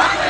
Amen.